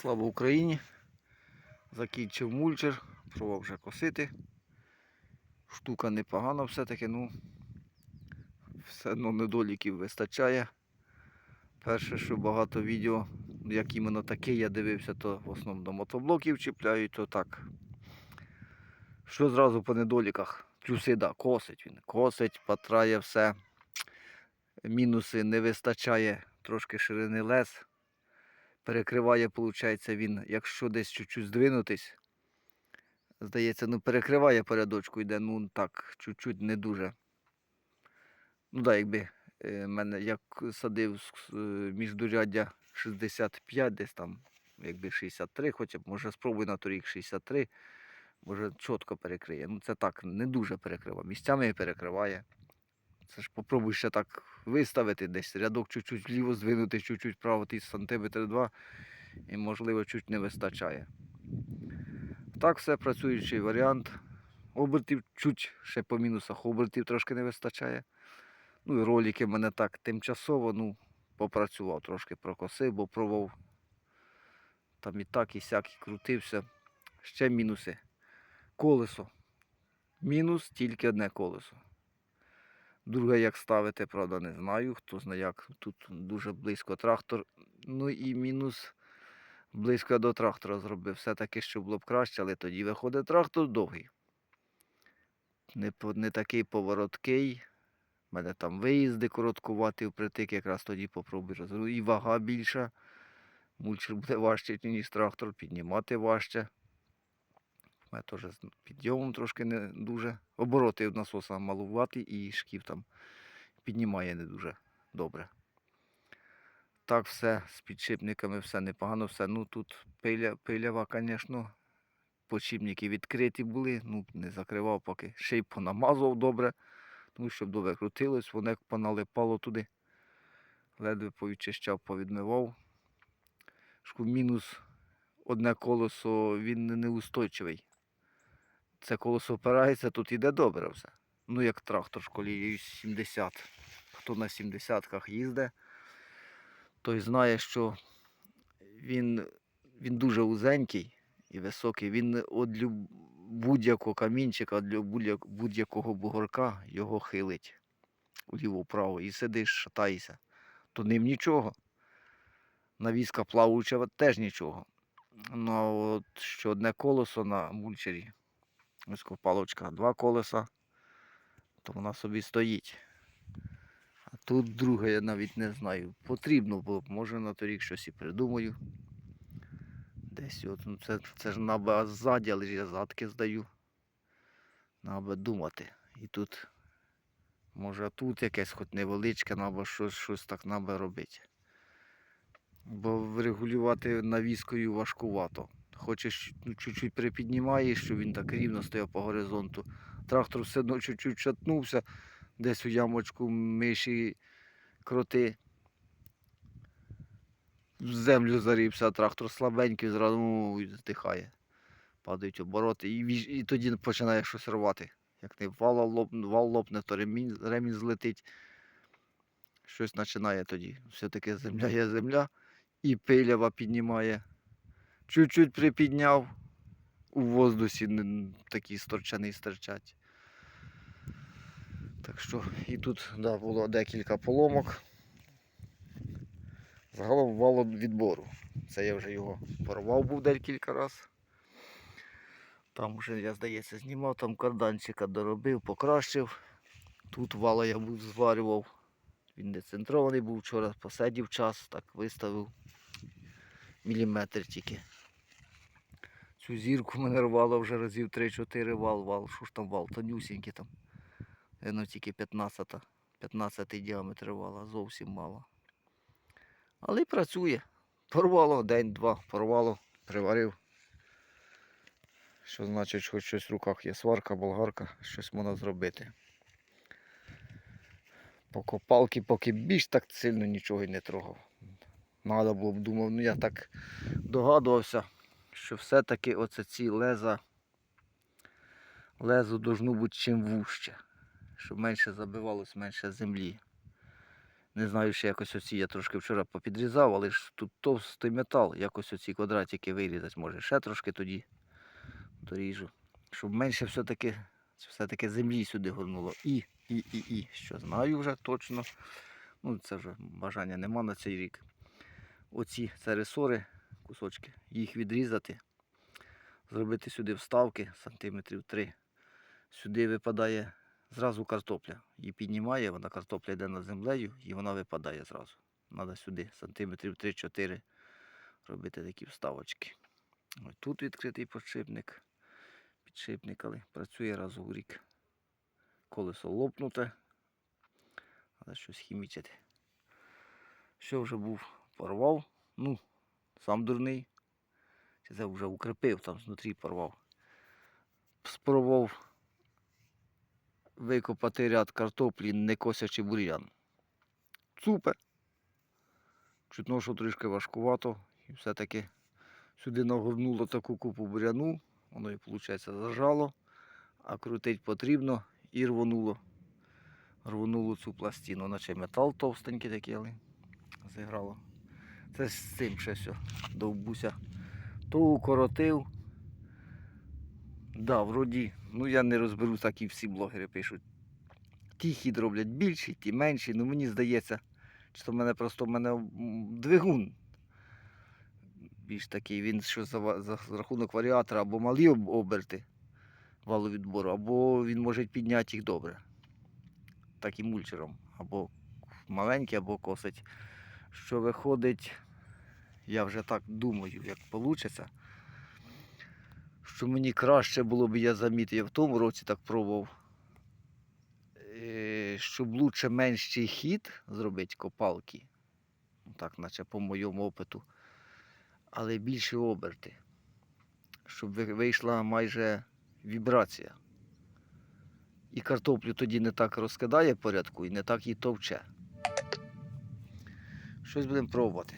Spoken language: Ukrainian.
Слава Україні! Закінчив мульчер, пробував вже косити. Штука непогана все-таки, ну все одно недоліків вистачає. Перше, що багато відео, як іменно таке я дивився, то в основному мотоблоків чіпляють, то так. Що зразу по недоліках? Плюси, да, косить він. Косить, патрає все. Мінуси не вистачає трошки ширини лез перекриває, виходить, він, якщо десь чуть-чуть здвинутись, здається, ну перекриває порядочку, йде, ну так, чуть-чуть не дуже. Ну так, якби е, мене як садив е, міждуряддя 65, десь там, якби 63, хоча б, може спробуй на торік 63, може чітко перекриє. Ну це так, не дуже перекриває. Місцями перекриває. Це ж попробуй ще так виставити десь рядок чуть-чуть вліво здвинути, чуть-чуть вправо, ти сантиметр два, і можливо чуть не вистачає. Так все працюючий варіант. Обертів чуть ще по мінусах, обертів трошки не вистачає. Ну і ролики в мене так тимчасово, ну, попрацював, трошки прокосив, бо пробував там і так, і сяк, і крутився. Ще мінуси. Колесо. Мінус тільки одне колесо. Друге, як ставити, правда, не знаю. Хто знає, як тут дуже близько трактор. Ну і мінус близько до трактора зробив. Все-таки, що було б краще, але тоді виходить трактор довгий. Не, не такий повороткий. У мене там виїзди короткуваті впритик, якраз тоді попробую розробити. І вага більша. Мульчер буде важче, ніж трактор, піднімати важче. У теж з підйомом трошки не дуже. Обороти насоса малувати і шків там піднімає не дуже добре. Так все з підшипниками, все непогано, все. Ну тут пиля, пилява, звісно, подшипники відкриті були, ну не закривав поки. Ще й понамазував добре, ну щоб добре крутилось, воно поналипало туди. Ледве повідчищав, повідмивав. Шку мінус одне колесо, він неустойчивий. Це колесо опирається, тут іде добре все. Ну, як трактор школі 70. Хто на 70-ках їздить, той знає, що він, він дуже узенький і високий. Він від будь-якого камінчика, від будь-як- будь-якого бугорка його хилить вліво-вправо. І сидиш, шатаєшся. То ним нічого. Навіска плавуча теж нічого. Ну, от що одне колесо на мульчері, ось палочка, два колеса, то вона собі стоїть. А тут друге, я навіть не знаю. Потрібно було б, може на торік щось і придумаю. Десь от, ну це, це ж наби ззаді, але ж я задки здаю. Наби думати. І тут, може тут якесь хоч невеличке, наби щось, щось так наби робити. Бо врегулювати навіскою важкувато. Хочеш ну, чуть-чуть припіднімаєш, щоб він так рівно стояв по горизонту. Трактор все одно чуть-чуть шатнувся, десь у ямочку миші кроти. В землю зарівся, а трактор слабенький, зразу ну, здихає. Падають обороти. І, і тоді починає щось рвати. Як не вал лопне, вал лопне, то ремінь, ремінь злетить. Щось починає тоді. Все-таки земля є земля і пилява піднімає. Чуть-чуть припідняв, у воздусі такі сторчані стирчать. Так що і тут да, було декілька поломок. Загалом вало відбору. Це я вже його порвав був декілька разів. Там вже, я здається, знімав, там карданчика доробив, покращив. Тут вала я був зварював. Він децентрований був вчора, посидів час, так виставив міліметр тільки. Цю зірку мене рвало вже разів 3-4 вал, вал. Що ж там вал? Тонюсінький там. Ну тільки 15, 15 діаметр вала, зовсім мало. Але працює. Порвало день-два, порвало, приварив. Що значить, хоч щось в руках є сварка, болгарка, щось можна зробити. По копалки поки більш так сильно нічого й не трогав. Надо було б думав, ну я так догадувався, що все-таки оце ці леза, лезо должно бути чим вужче, щоб менше забивалось, менше землі. Не знаю, ще якось оці я трошки вчора попідрізав, але ж тут товстий метал, якось оці квадратики вирізати може. Ще трошки тоді доріжу. Щоб менше все-таки все-таки землі сюди горнуло. І, і, і, і. Що знаю вже точно. Ну, це вже бажання нема на цей рік. Оці це ресори, кусочки, їх відрізати, зробити сюди вставки сантиметрів 3. Сюди випадає зразу картопля. Її піднімає, вона картопля йде над землею і вона випадає зразу. Треба сюди сантиметрів 3-4 робити такі вставочки. Ось тут відкритий подшипник. Підшипник, але працює раз у рік. Колесо лопнуте. Але щось хімічити. Що вже був, порвав. Ну, сам дурний. Чи це вже укріпив, там знутрі порвав. Спробував викопати ряд картоплі, не косячи бур'ян. Супер. Чутно, що трішки важкувато. І все-таки сюди нагорнуло таку купу буряну. Воно і, виходить, зажало. А крутить потрібно і рвонуло. Рвонуло цю пластину, наче метал товстенький такий, але зіграло. Це з цим ще все довбуся. То укоротив. Да, вроді, ну я не розберу, так і всі блогери пишуть. Ті хід роблять більші, ті менші. Ну мені здається, що в мене просто в мене двигун. Більш такий, він що за, за рахунок варіатора або малі оберти валовідбору, або він може підняти їх добре. Так і мульчером. Або маленький, або косить. Що виходить, я вже так думаю, як вийде що мені краще було б, я замітив, я в тому році так пробував, е, щоб лучше менший хід зробити копалки, ну, так, наче по моєму опиту, але більше оберти, щоб вийшла майже вібрація. І картоплю тоді не так розкидає порядку і не так її товче. Щось будемо пробувати.